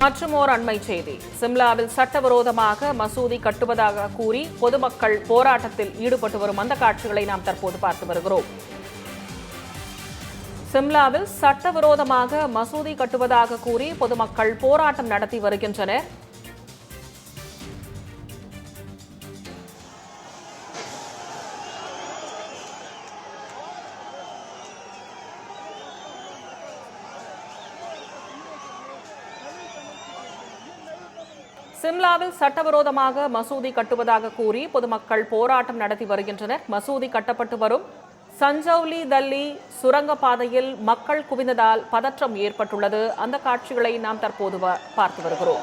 மற்றும் ஓர் அண்மை செய்தி. சிம்லாவில் சட்டவிரோதமாக மசூதி கட்டுவதாக கூறி பொதுமக்கள் போராட்டத்தில் ஈடுபட்டு வரும் அந்த காட்சிகளை நாம் தற்போது பார்த்து வருகிறோம். சிம்லாவில் சட்டவிரோதமாக மசூதி கட்டுவதாக கூறி பொதுமக்கள் போராட்டம் நடத்தி வருகின்றனர். சிம்லாவில் சட்டவிரோதமாக மசூதி கட்டுவதாக கூறி பொதுமக்கள் போராட்டம் நடத்தி வருகின்றனர். மசூதி கட்டப்பட்டு வரும் சஞ்சௌலி தல்லி சுரங்கப்பாதையில் மக்கள் குவிந்ததால் பதற்றம் ஏற்பட்டுள்ளது. அந்த காட்சிகளை நாம் தற்போது பார்த்து வருகிறோம்.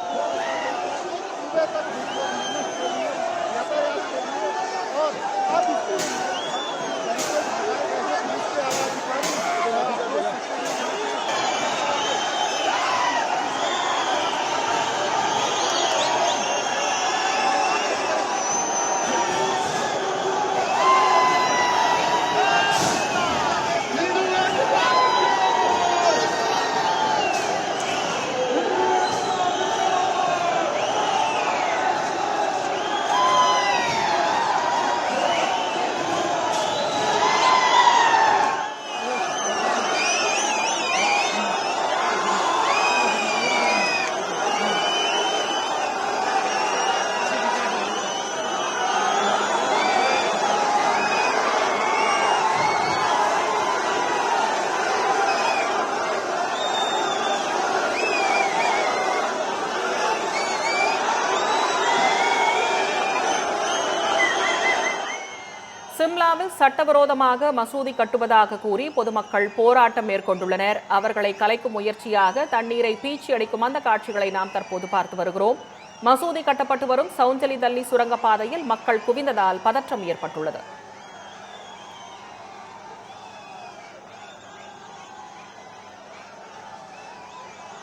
சிம்லாவில் சட்டவிரோதமாக மசூதி கட்டுவதாக கூறி பொதுமக்கள் போராட்டம் மேற்கொண்டுள்ளனர். அவர்களை கலைக்கும் முயற்சியாக தண்ணீரை பீச்சி அடிக்கும் அந்த காட்சிகளை நாம் தற்போது பார்த்து வருகிறோம். மசூதி கட்டப்பட்டு வரும் சவுஞ்சலி தள்ளி சுரங்கப்பாதையில் மக்கள் குவிந்ததால் பதற்றம் ஏற்பட்டுள்ளது.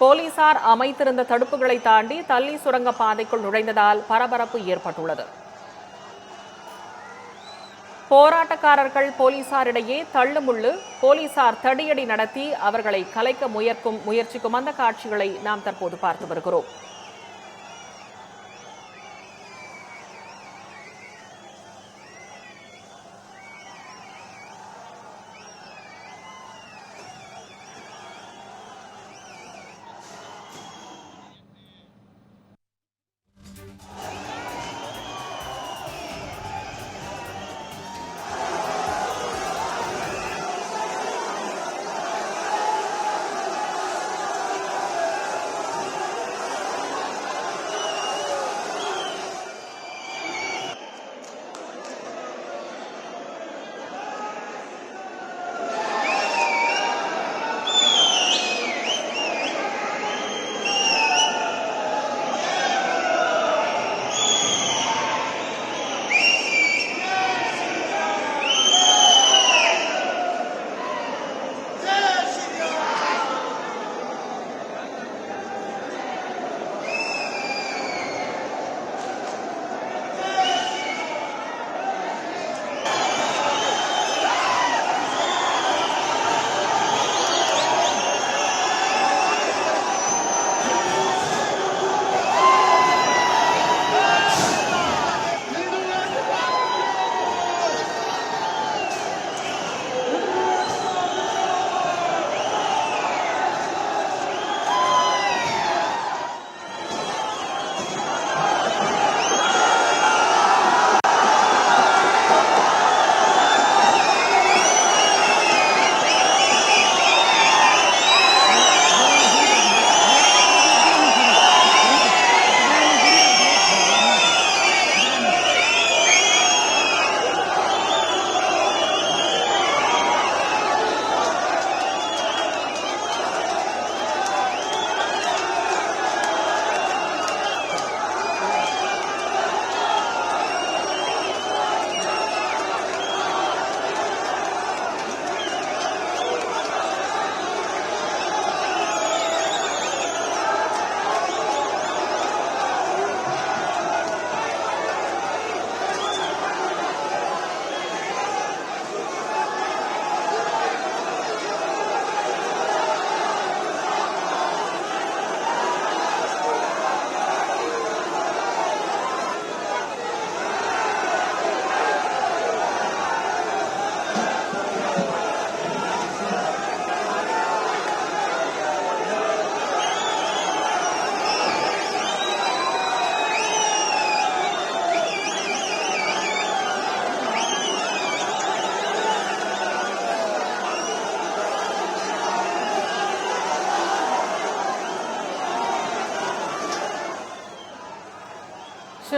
போலீசார் அமைத்திருந்த தடுப்புகளை தாண்டி தள்ளி சுரங்கப்பாதைக்குள் நுழைந்ததால் பரபரப்பு ஏற்பட்டுள்ளது. போராட்டக்காரர்கள் போலீசாரிடையே தள்ளுமுள்ளு போலீசார் தடியடி நடத்தி அவர்களை கலைக்க முயற்கும் முயற்சிக்கும் அந்த காட்சிகளை நாம் தற்போது பார்த்து வருகிறோம்.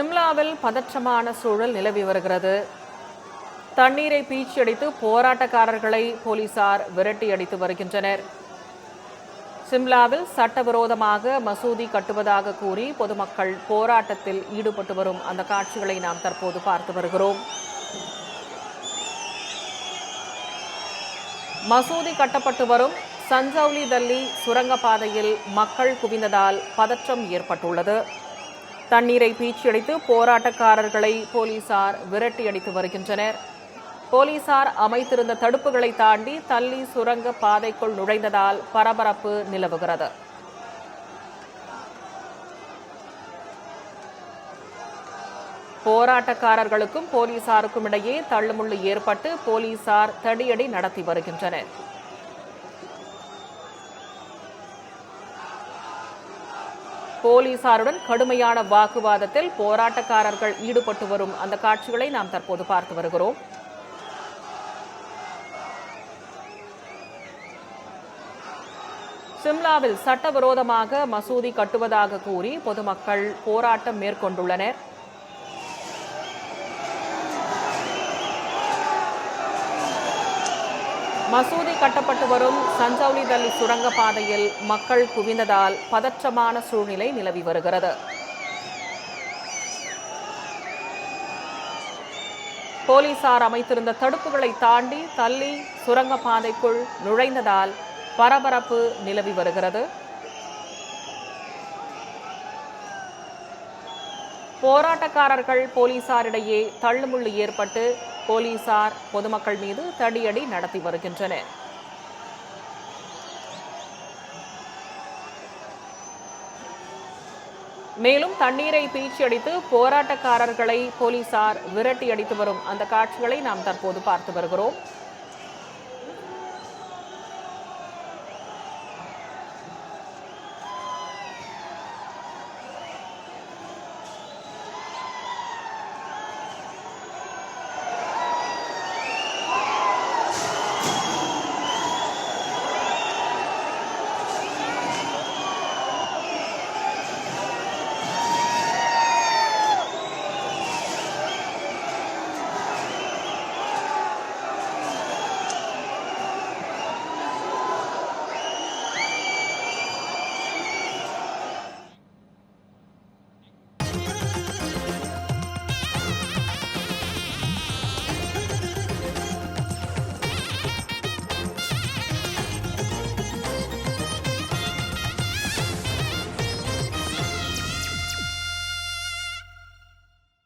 சிம்லாவில் பதற்றமான சூழல் நிலவி வருகிறது. தண்ணீரை பீச்சியடித்து போராட்டக்காரர்களை போலீசார் விரட்டி அடித்து வருகின்றனர். சிம்லாவில் சட்டவிரோதமாக மசூதி கட்டுவதாக கூறி பொதுமக்கள் போராட்டத்தில் ஈடுபட்டு வரும் அந்த காட்சிகளை நாம் தற்போது பார்த்து வருகிறோம். மசூதி கட்டப்பட்டு வரும் சஞ்சௌலி தல்லி சுரங்கப்பாதையில் மக்கள் குவிந்ததால் பதற்றம் ஏற்பட்டுள்ளது. தண்ணீரை பீச்சியடித்து போராட்டக்காரர்களை போலீசார் விரட்டியடித்து வருகின்றனர். போலீசார் அமைத்திருந்த தடுப்புகளை தாண்டி தள்ளி சுரங்க பாதைக்குள் நுழைந்ததால் பரபரப்பு நிலவுகிறது. போராட்டக்காரர்களுக்கும் போலீசாருக்கும் இடையே தள்ளுமுள்ளு ஏற்பட்டு போலீசார் தடியடி நடத்தி வருகின்றனர். போலீசாருடன் கடுமையான வாக்குவாதத்தில் போராட்டக்காரர்கள் ஈடுபட்டு வரும் அந்த காட்சிகளை நாம் தற்போது பார்த்து வருகிறோம். சிம்லாவில் சட்டவிரோதமாக மசூதி கட்டுவதாக கூறி பொதுமக்கள் போராட்டம் மேற்கொண்டுள்ளனர். மசூதி கட்டப்பட்டு வரும் சஞ்சௌலி தல்லி சுரங்கப்பாதையில் மக்கள் குவிந்ததால் பதற்றமான சூழ்நிலை நிலவி வருகிறது. போலீசார் அமைத்திருந்த தடுப்புகளை தாண்டி தள்ளி சுரங்கப்பாதைக்குள் நுழைந்ததால் பரபரப்பு நிலவி வருகிறது. போராட்டக்காரர்கள் போலீசாரிடையே தள்ளுமுள்ளு ஏற்பட்டு போலீசார் பொதுமக்கள் மீது தடியடி நடத்தி வருகின்றனர். மேலும் தண்ணீரை பீச்சியடித்து போராட்டக்காரர்களை போலீசார் விரட்டி அடித்து வரும் அந்த காட்சிகளை நாம் தற்போது பார்த்து வருகிறோம்.